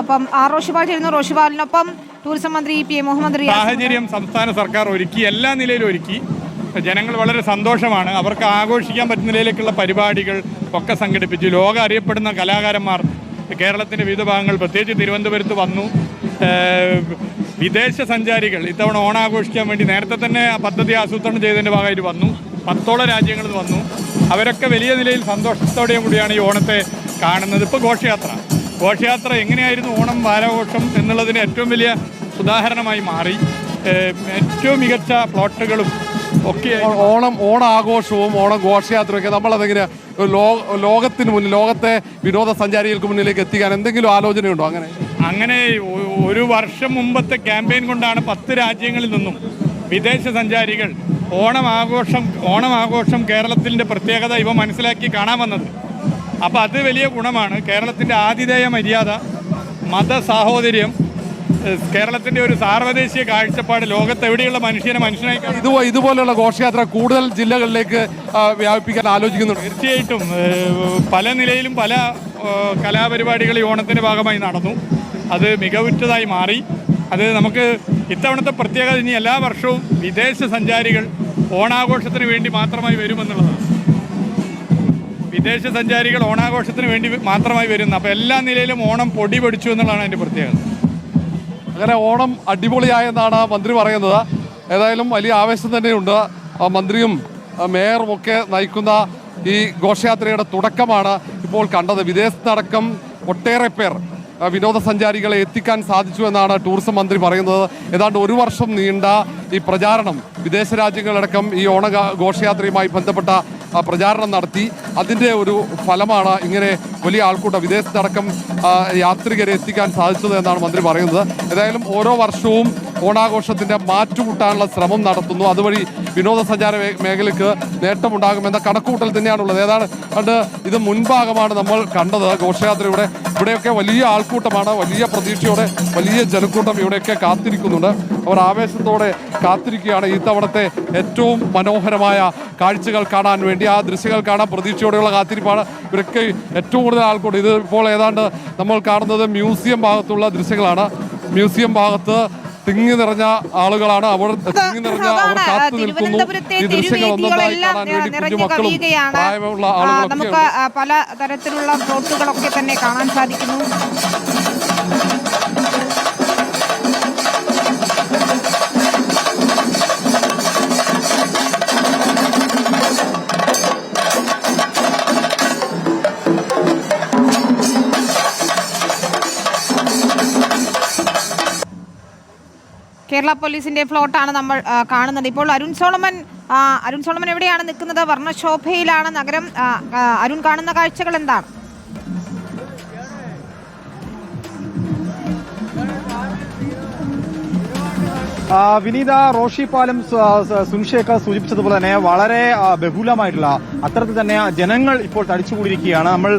ഒപ്പം ആർ റോഷിപാൽ ചേരുന്നു റോഷിപാലിനൊപ്പം ടൂറിസം മന്ത്രി പി എ മുഹമ്മദ് സാഹചര്യം സംസ്ഥാന സർക്കാർ ഒരുക്കി എല്ലാ നിലയിലും ഒരുക്കി. ജനങ്ങൾ വളരെ സന്തോഷമാണ്. അവർക്ക് ആഘോഷിക്കാൻ പറ്റുന്ന നിലയിലേക്കുള്ള പരിപാടികൾ ഒക്കെ സംഘടിപ്പിച്ചു. ലോകം അറിയപ്പെടുന്ന കലാകാരന്മാർ കേരളത്തിന്റെ വിവിധ ഭാഗങ്ങൾ പ്രത്യേകിച്ച് തിരുവനന്തപുരത്ത് വന്നു. വിദേശ സഞ്ചാരികൾ ഇത്തവണ ഓണാഘോഷിക്കാൻ വേണ്ടി നേരത്തെ തന്നെ പദ്ധതി ആസൂത്രണം ചെയ്തതിന്റെ ഭാഗമായിട്ട് വന്നു. പത്തോളം രാജ്യങ്ങളിൽ വന്നു. അവരൊക്കെ വലിയ നിലയിൽ സന്തോഷത്തോടെയും കൂടിയാണ് ഈ ഓണത്തെ കാണുന്നത്. ഇപ്പോൾ ഘോഷയാത്ര. ഘോഷയാത്ര എങ്ങനെയായിരുന്നു ഓണം വാരാഘോഷം എന്നുള്ളതിന് ഏറ്റവും വലിയ ഉദാഹരണമായി മാറി. ഏറ്റവും മികച്ച പ്ലോട്ടുകളും ഒക്കെ ഓണം ഓണാഘോഷവും ഓണം ഘോഷയാത്രയൊക്കെ നമ്മളതെങ്ങനെ ലോകത്തിന് മുന്നിൽ ലോകത്തെ വിനോദസഞ്ചാരികൾക്ക് മുന്നിലേക്ക് എത്തിക്കാൻ എന്തെങ്കിലും ആലോചനയുണ്ടോ അങ്ങനെ? അങ്ങനെ ഒരു വർഷം മുമ്പത്തെ ക്യാമ്പയിൻ കൊണ്ടാണ് പത്ത് രാജ്യങ്ങളിൽ നിന്നും വിദേശ സഞ്ചാരികൾ ഓണം ആഘോഷം ഓണം ആഘോഷം കേരളത്തിന്റെ പ്രത്യേകത ഇവ മനസ്സിലാക്കി കാണാൻ വന്നത്. അപ്പോൾ അത് വലിയ ഗുണമാണ്. കേരളത്തിന്റെ ആതിഥേയ മര്യാദ മത സാഹോദര്യം കേരളത്തിന്റെ കേരളത്തിന്റെ ഒരു സാർവദേശീയ കാഴ്ചപ്പാട് ലോകത്തെവിടെയുള്ള മനുഷ്യനെ മനുഷ്യനായി ഇത് ഇതുപോലെയുള്ള ഘോഷയാത്ര കൂടുതൽ ജില്ലകളിലേക്ക് വ്യാപിപ്പിക്കാൻ ആലോചിക്കുന്നുണ്ട്. തീർച്ചയായിട്ടും പല നിലയിലും പല കലാപരിപാടികൾ ഈ ഓണത്തിന്റെ ഭാഗമായി നടന്നു. അത് മികവുറ്റതായി മാറി. അത് നമുക്ക് ഇത്തവണത്തെ പ്രത്യേകത ഇനി എല്ലാ വർഷവും വിദേശ സഞ്ചാരികൾ ഓണാഘോഷത്തിന് വേണ്ടി മാത്രമായി വരുമെന്നുള്ളതാണ്. വിദേശ സഞ്ചാരികൾ ഓണാഘോഷത്തിന് വേണ്ടി മാത്രമായി വരുന്ന അപ്പോൾ എല്ലാ നിലയിലും ഓണം പൊടി പൊടിച്ചു എന്നുള്ളതാണ് അതിന്റെ പ്രത്യേകത. അങ്ങനെ ഓണം അടിപൊളിയായെന്നാണ് മന്ത്രി പറയുന്നത്. ഏതായാലും വലിയ ആവേശം തന്നെയുണ്ട്. മന്ത്രിയും മേയറും ഒക്കെ നയിക്കുന്ന ഈ ഘോഷയാത്രയുടെ തുടക്കമാണ് ഇപ്പോൾ കണ്ടത്. വിദേശത്തടക്കം ഒട്ടേറെ പേർ വിനോദസഞ്ചാരികളെ എത്തിക്കാൻ സാധിച്ചു എന്നാണ് ടൂറിസം മന്ത്രി പറയുന്നത്. ഏതാണ്ട് ഒരു വർഷം നീണ്ട ഈ പ്രചാരണം വിദേശ രാജ്യങ്ങളടക്കം ഈ ഓണ ഘോഷയാത്രയുമായി ബന്ധപ്പെട്ട പ്രചാരണം നടത്തി. അതിന്റെ ഒരു ഫലമാണ് ഇങ്ങനെ വലിയ ആൾക്കൂട്ടം വിദേശത്തടക്കം യാത്രികരെ എത്തിക്കാൻ സാധിച്ചത് എന്നാണ് മന്ത്രി പറയുന്നത്. ഏതായാലും ഓരോ വർഷവും ഓണാഘോഷത്തിന്റെ മാറ്റുകൂട്ടാനുള്ള ശ്രമം നടത്തുന്നു. അതുവഴി വിനോദസഞ്ചാര മേഖലയ്ക്ക് നേട്ടമുണ്ടാകുമെന്ന കണക്കുകൂട്ടൽ തന്നെയാണുള്ളത്. ഏതാണ്? കണ്ട് ഇത് മുൻഭാഗമാണ് നമ്മൾ കണ്ടത്. ഘോഷയാത്രയുടെ ഇവിടെയൊക്കെ വലിയ ആൾക്കൂട്ടമാണ്. വലിയ പ്രതീക്ഷയോടെ വലിയ ജനക്കൂട്ടം ഇവിടെയൊക്കെ കാത്തിരിക്കുന്നുണ്ട്. അവർ ആവേശത്തോടെ കാത്തിരിക്കുകയാണ്. ഈ തവണത്തെ ഏറ്റവും മനോഹരമായ കാഴ്ചകൾ കാണാൻ വേണ്ടി ആ ദൃശ്യങ്ങൾ കാണാൻ പ്രതീക്ഷയോടെയുള്ള കാത്തിരിപ്പാണ് ഇവരൊക്കെ ഏറ്റവും കൂടുതൽ ആൾക്കൂടെ. ഇത് ഇപ്പോൾ ഏതാണ്ട് നമ്മൾ കാണുന്നത് മ്യൂസിയം ഭാഗത്തുള്ള ദൃശ്യങ്ങളാണ്. മ്യൂസിയം ഭാഗത്ത് തിങ്ങി നിറഞ്ഞ ആളുകളാണ്. അവർ തിങ്ങി നിറഞ്ഞ അവർ കാത്തു നിൽക്കുന്നു. ഈ കാണാൻ വേണ്ടി കവിയുകയാണ് പ്രായമുള്ള ആളുകളൊക്കെ പല തരത്തിലുള്ള പ്ലോട്ടുകളൊക്കെ തന്നെ കാണാൻ സാധിക്കുന്നു. കേരള പോലീസിന്റെ ഫ്ലോട്ടാണ് നമ്മൾ കാണുന്നത്. ഇപ്പോൾ അരുൺ സോളമൻ അരുൺ സോളമൻ എവിടെയാണ് നിൽക്കുന്നത്? വർണശോഭയിലാണ് നഗരം. അരുൺ കാണുന്ന കാഴ്ചകൾ എന്താണ്? വിനീത റോഷി പാലം സ- സ- സൂചിപ്പിച്ചതുപോലെ തന്നെ വളരെ ബഹുലമായിട്ടുള്ള അത്തരത്തിൽ തന്നെ ജനങ്ങൾ ഇപ്പോൾ തടിച്ചുകൂടിയിരിക്കുകയാണ്. നമ്മൾ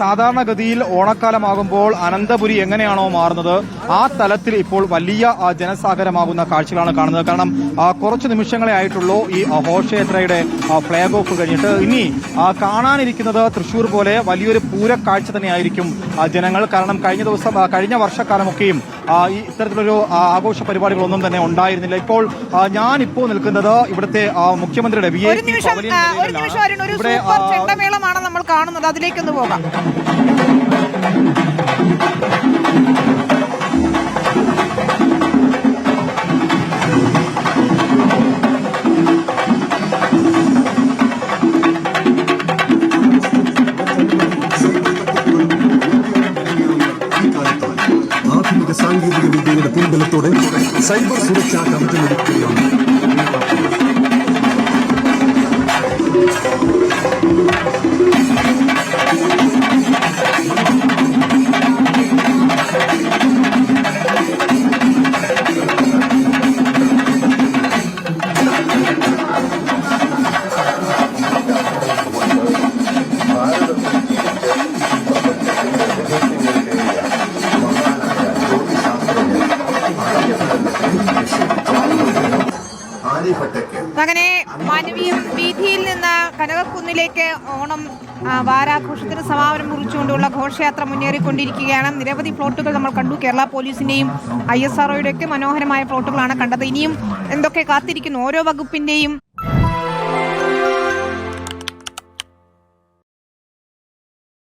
സാധാരണഗതിയിൽ ഓണക്കാലമാകുമ്പോൾ അനന്തപുരി എങ്ങനെയാണോ മാറുന്നത് ആ തലത്തിൽ ഇപ്പോൾ വലിയ ജനസാഗരമാകുന്ന കാഴ്ചകളാണ് കാണുന്നത്. കാരണം കുറച്ച് നിമിഷങ്ങളെ ആയിട്ടുള്ളൂ ഈ ഘോഷയാത്രയുടെ ഫ്ലാഗ് ഓഫ് കഴിഞ്ഞിട്ട്. ഇനി കാണാനിരിക്കുന്നത് തൃശൂർ പോലെ വലിയൊരു പൂരക്കാഴ്ച തന്നെയായിരിക്കും ജനങ്ങൾ. കാരണം കഴിഞ്ഞ ദിവസം കഴിഞ്ഞ വർഷക്കാലമൊക്കെയും ഈ ഇത്തരത്തിലൊരു ആഘോഷ പരിപാടികളൊന്നും തന്നെ ഉണ്ടായിരുന്നില്ല. ഇപ്പോൾ ഞാനിപ്പോൾ ഞാൻ ഇപ്പോൾ നിൽക്കുന്നത് ഇവിടുത്തെ മുഖ്യമന്ത്രിയുടെ വി ഒരു അരുൺ ഒരു ഇവിടെ സൂപ്പർ ചെണ്ടമേളമാണ് നമ്മൾ കാണുന്നത്. അതിലേക്കൊന്ന് പോകാം. ആധുനിക സാങ്കേതിക വിദ്യയുടെ പിൻബലത്തോടെ സൈബർ സുരക്ഷാ കവചമൊരുക്കുകയാണ് കനകക്കുന്നിലേക്ക് ഓണം വാരാഘോഷത്തിന് സമാപനം കുറിച്ചുകൊണ്ടുള്ള ഘോഷയാത്ര മുന്നേറിക്കൊണ്ടിരിക്കുകയാണ്. നിരവധി പ്ലോട്ടുകൾ നമ്മൾ കണ്ടു. കേരള പോലീസിന്റെയും ഐ എസ് ആർഒയുടെയൊക്കെ മനോഹരമായ പ്ലോട്ടുകളാണ് കണ്ടത്. ഇനിയും എന്തൊക്കെ കാത്തിരിക്കുന്നു? ഓരോ വകുപ്പിന്റെയും